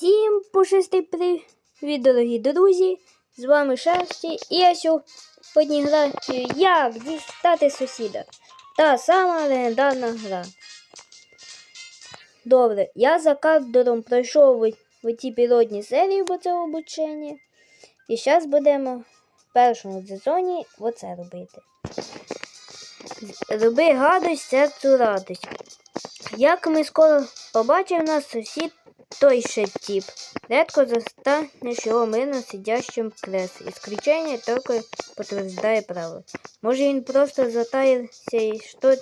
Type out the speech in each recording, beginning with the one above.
Всім пушистий привіт, дорогі друзі! З вами Шерсті і я сьогодні граю як дістати сусіда. Та сама легендарна гра. Добре, я за кадром пройшов в ті пілотні серії, бо це обучення. І зараз будемо в першому сезоні оце робити. Роби гадость, серцю радость. Як ми скоро побачимо нас сусід той ще тіп. Редко застанеш його мирно сидящим в креслі. І скричення тільки підтверджує правило. Може він просто затаївся і що,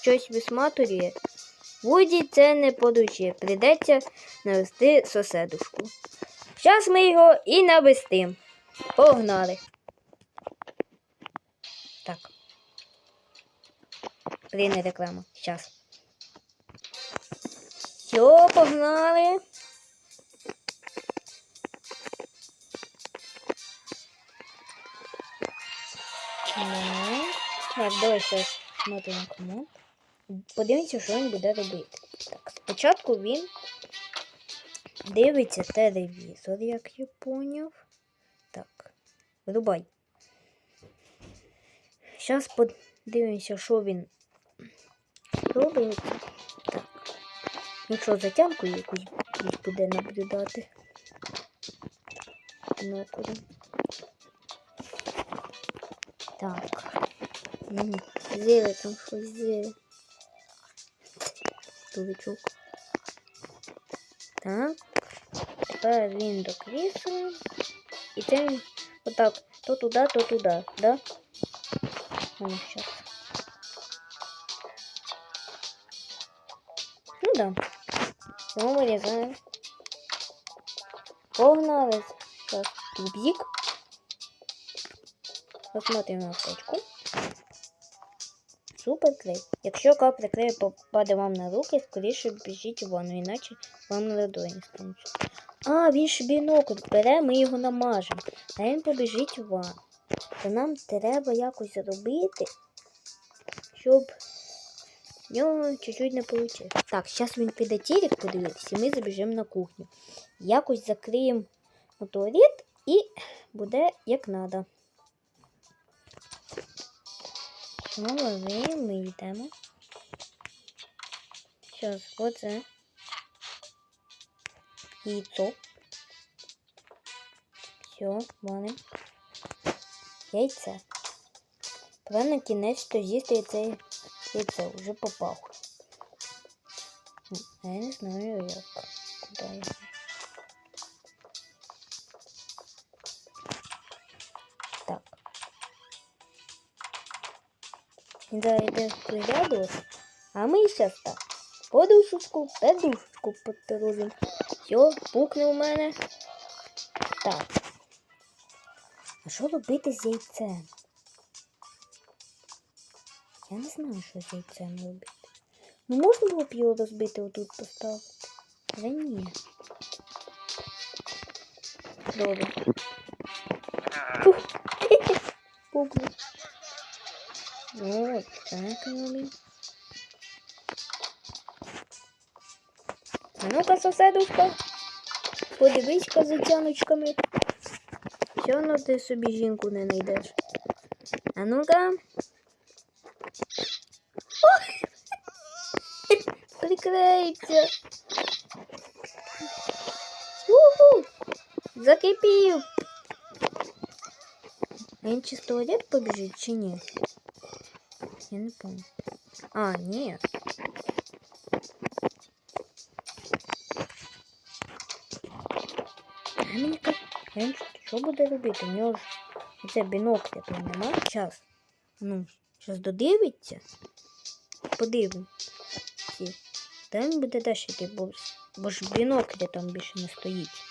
щось висматурює? Вуді це не по душі. Придеться навести соседушку. Зараз ми його і навестим. Погнали. Так. Блін, реклама. Щас. Все, погнали. Ну, Так, давай сейчас смотрим кому. Подивимося, що він буде робити. Так, спочатку він дивиться телевізор, як я поняв. Так, вирубай. Зараз подивимося, що він робить. Так. Якщо затямку якусь буде наблюдати. Бінокулем. Так. Зіли там щось зіли. Туличок. Так. Тепер він до крісла. І це він отак. То туди, то туди, да? Ну, щас. Ну да. Его вырезаем. Погнали. Сейчас тубик. Посмотрим на точку. Супер клей. Якщо капля клею попаде вам на руки, скоріше біжіть ванну, іначе вам на ладоні стануть. А, він ж бінокль бере, ми його намажемо. А він побіжить у ванну. То нам треба якось зробити, щоб в нього чуть-чуть не вийшло. Так, зараз він піде телек подивитися, і ми забіжимо на кухню. Якось закриємо туалет і буде як треба. Молодці, ми йдемо. Зараз, оце. Яйцо. Все, ваним. Яйце. На кінець то з'їсти це яйце вже попав. А я не знаю як. Куди його. Так. Він зараз йде а ми зараз так. Подушечку, подушечку поторожимо. Все, у мене. Так. А що робити з яйцем? Я не знаю, що з яйцем робити. Ну можна було б його розбити отут поставити? Але ні. Добре. Фух. Пукнув. Ну, так робимо. А ну-ка, соседушка, подивись-ка за тяночками. Одно ти собі жінку не знайдеш. А ну-ка. Приклеїться. Уху! Закипів. Він чи в туалет побіжить, чи ні? Я не помню. А, ні. А мені а він що буде робити? У нього ж оце бінокля там нема. Час. Ну, зараз додивиться. Подивимо. Та він буде далі йти, бо, бо ж бінокля там більше не стоїть.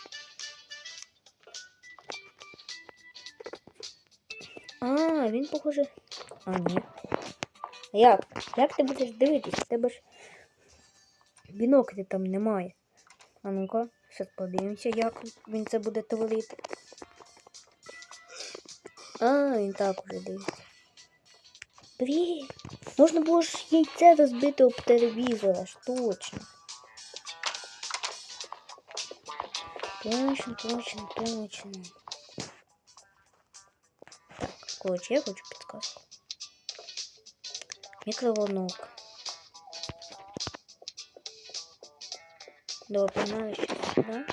А, він похоже. А, ні. Як? Як ти будеш дивитись? У тебе ж бінокля там немає. А ну-ка, зараз подивимося, як він це буде творити. А, він так уже дивиться. Блін, можна було ж яйце розбити об телевізор, аж точно. Точно, точно, точно. Так, короче, я хочу підказку. Микроволновка. Давай, погнали сейчас сюда.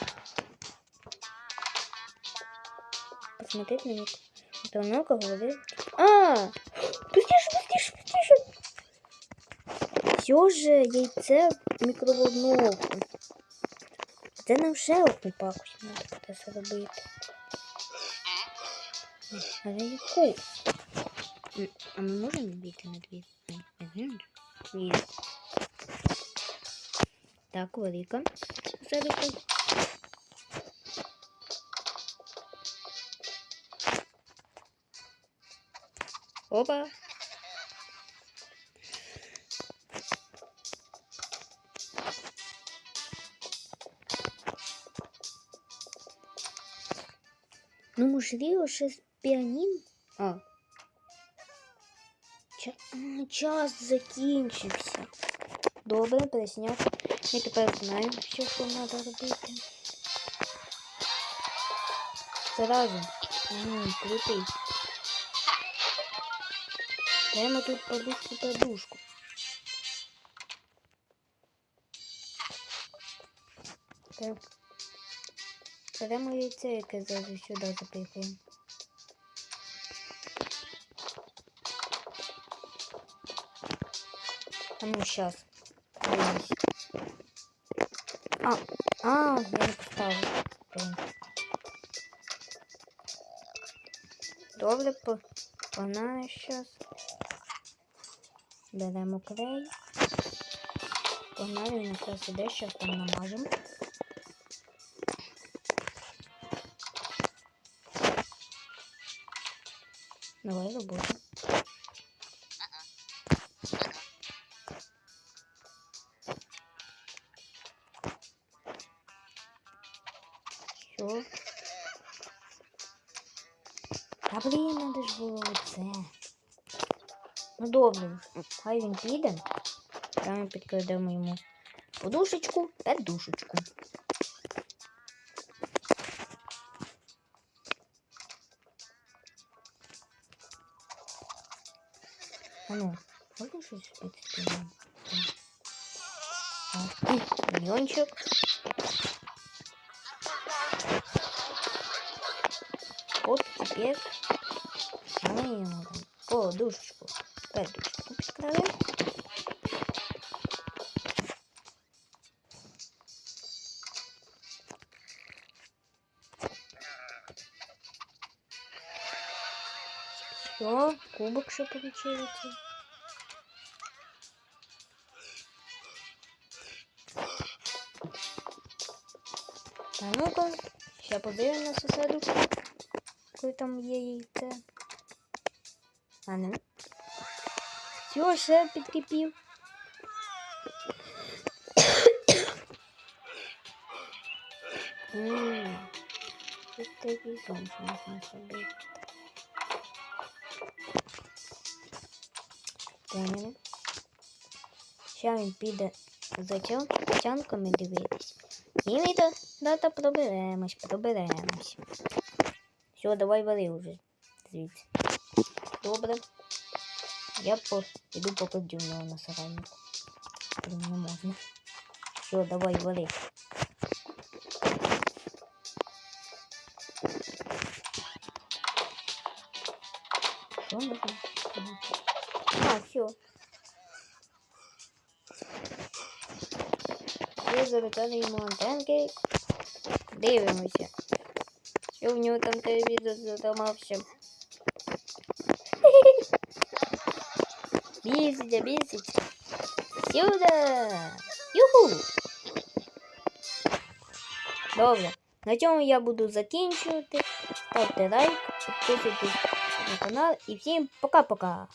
Посмотреть на микро... микроволновка говорит. А! Все же яйце в мікроволновку. Це нам ще одну пакость треба зробити. Але яку? А ми можемо бити на дві? Ні. Так, велика. Зарика. Опа. Ну, можливо, ще з піанін. А. Ча... а, час закінчився. Добре, пересняв. Ми тепер знаємо, все, що треба робити. Зразу. Ммм, крутий. Даємо тут подушку подушку. Так. Беремо яйце, яке зразу сюди запихаємо. А ну сейчас. А, а, я не поставила. Блин. Добре, погнали сейчас. Беремо клей. Погнали, він якраз іде, зараз там намажемо. Давай роботу. Все. Та блін, надо ж було оце. Ну добре, хай він піде. Прямо підкладемо йому подушечку, подушечку. А ну, можна щось підспівати? Мільйончик. Вот теперь мы ему там подушечку, подушечку кубок что получается. А ну-ка, ще подивимо на сусіду, коли там є яйце. А ну. Все, ще підкипів. Ммм. Тут такий сон, що можна. Поняли? Ще він піде за тян- тянками дивитись. І ми дата проберемось, проберемось. Все, давай вали уже звідси. Добре. Я по, іду попадю в на сарайнику. Не можна. Все, давай вали. Що можна? А, все. Все, завітали йому антенки. Дивимося. Що в нього там телевізор затамався. Біситься, біситься. Сюда! Юху! Добре. На цьому я буду закінчувати. Ставте лайк, підписуйтесь на канал і всім пока-пока!